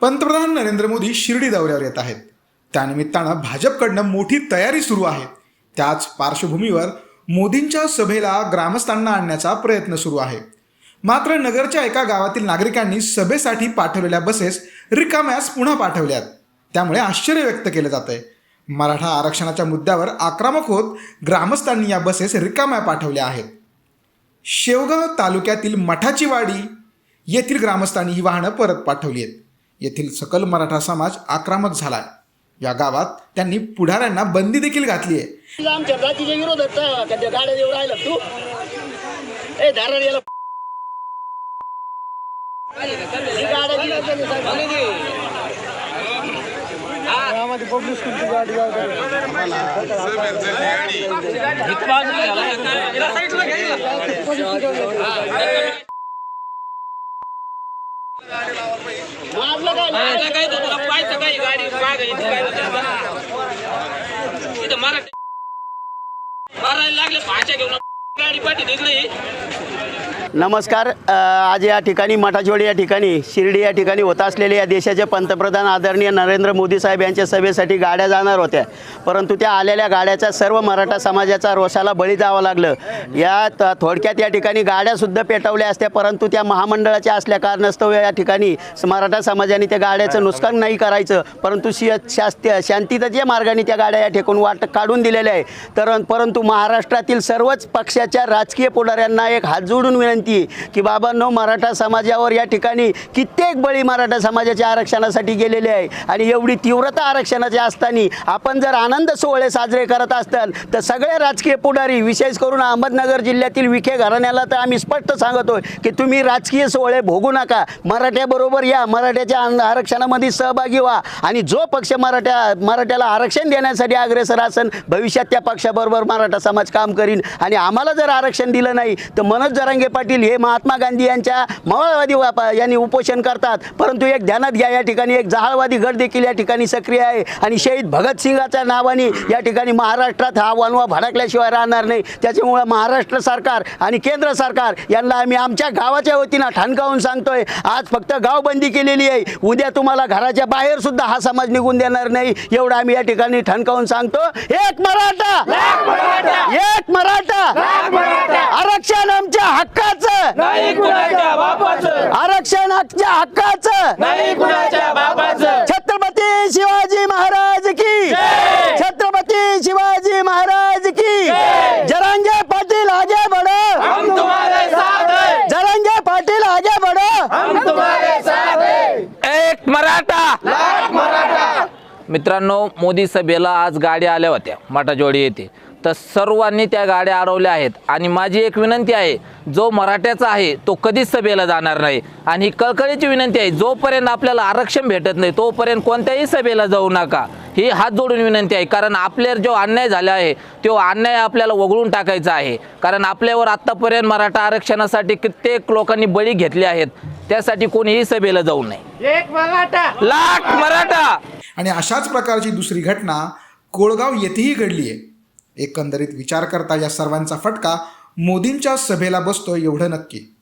पंतप्रधान नरेंद्र मोदी शिर्डी दौऱ्यावर येत आहेत. त्यानिमित्तानं भाजपकडनं मोठी तयारी सुरू आहे. त्याच पार्श्वभूमीवर मोदींच्या सभेला ग्रामस्थांना आणण्याचा प्रयत्न सुरू आहे. मात्र नगरच्या एका गावातील नागरिकांनी सभेसाठी पाठवलेल्या बसेस रिकाम्यास पुन्हा पाठवल्यात. त्यामुळे आश्चर्य व्यक्त केलं जात आहे मराठा आरक्षणाच्या मुद्द्यावर आक्रमक होत ग्रामस्थांनी या बसेस रिकाम्या पाठवल्या आहेत. शेवगाव तालुक्यातील मठाची वाडी येथील ग्रामस्थांनी ही वाहनं परत पाठवली आहेत. येथील सकल मराठा समाज आक्रमक झालाय. या गावात त्यांनी पुढाऱ्यांना बंदी देखील घातली आहे. आमच्या जातीच्या विरोधात गाड्या देऊ राहिला तू. ए धारण याला. गाड्या दिल्या पब्लिक स्कूलची गाडी मारायला लागले भाषा घेऊन. नमस्कार आज या ठिकाणी मठाचोडी या ठिकाणी शिर्डी या ठिकाणी होत असलेल्या या देशाचे पंतप्रधान आदरणीय नरेंद्र मोदी साहेब यांच्या सभेसाठी गाड्या जाणार होत्या. परंतु त्या आलेल्या गाड्याचा सर्व मराठा समाजाचा रोषाला बळी जावं लागलं. या त- थोडक्यात या ठिकाणी गाड्यासुद्धा पेटवल्या असत्या परंतु त्या महामंडळाच्या असल्या कारणास्तव या ठिकाणी मराठा समाजाने त्या गाड्याचं नुकसान नाही करायचं. परंतु शि शास्त्य शांतीच्या मार्गाने त्या गाड्या या ठिकाणी वाट काढून दिलेल्या आहे तर परंतु महाराष्ट्रातील सर्वच राज्याच्या राजकीय पुढाऱ्यांना एक हात जोडून विनंती आहे की बाबांनो मराठा समाजावर या ठिकाणी कित्येक बळी मराठा समाजाच्या आरक्षणासाठी गेलेले आहे आणि एवढी तीव्रता आरक्षणाची असताना आपण जर आनंद सोहळे साजरे करत असताल तर सगळे राजकीय पुढारी विशेष करून अहमदनगर जिल्ह्यातील विखे घराण्याला तर आम्ही स्पष्ट सांगतोय की तुम्ही राजकीय सोहळे भोगू नका. मराठ्याबरोबर या मराठ्याच्या आरक्षणामध्ये सहभागी व्हा आणि जो पक्ष मराठ्या मराठ्याला आरक्षण देण्यासाठी अग्रेसर असेल भविष्यात त्या पक्षाबरोबर मराठा समाज काम करीन आणि आम्हाला जर आरक्षण दिलं नाही तर मनोज जरांगे पाटील हे महात्मा गांधी यांच्या मावळवादी वाप- यांनी उपोषण करतात. परंतु एक ध्यानात घ्या या ठिकाणी एक जहाळवादी गट देखील या ठिकाणी सक्रिय आहे. आणि शहीद भगतसिंगाच्या नावाने या ठिकाणी महाराष्ट्रात हा वनवा भडकल्याशिवाय राहणार नाही. त्याच्यामुळं महाराष्ट्र सरकार आणि केंद्र सरकार यांना आम्ही आमच्या गावाच्या वतीनं ठणकावून सांगतोय आज फक्त गावबंदी केलेली आहे. उद्या तुम्हाला घराच्या बाहेर सुद्धा हा समाज निघून देणार नाही. एवढं आम्ही या ठिकाणी ठणकावून सांगतो. एक मराठा! एक मराठा! नाही कुणाच्या बापाचं. आरक्षण आमच्या हक्काचं. नाही कुणाच्या बापाचं. छत्रपती शिवाजी महाराज की. छत्रपती शिवाजी महाराज की. जरांगे पाटील आगे बढ़ो. हम तुम्हारे साथ है. जरांगे पाटील आगे बढ़ो. हम तुम्हारे साथ है. एक मराठा. मित्रांनो मोदी सभेला आज गाड्या आल्या होत्या मठाजोडी येथे. तर सर्वांनी त्या गाड्या अडवल्या आहेत. आणि माझी एक विनंती आहे जो मराठ्याचा आहे तो कधीच सभेला जाणार नाही. आणि ही कळकळीची विनंती आहे जोपर्यंत आपल्याला आरक्षण भेटत नाही तोपर्यंत कोणत्याही सभेला जाऊ नका. ही हात जोडून विनंती आहे कारण आपल्यावर जो अन्याय झाला आहे तो अन्याय आपल्याला वगळून टाकायचा आहे. कारण आपल्यावर आत्तापर्यंत मराठा आरक्षणासाठी कित्येक लोकांनी बळी घेतले आहेत. त्यासाठी कोणीही सभेला जाऊ नये. लाख मराठा. आणि अशाच प्रकारची दुसरी घटना कोळगाव येथेही घडली आहे एकंदरीत विचार करता या सर्वांचा फटका मोदींच्या सभेला बसतोय एवढं नक्की.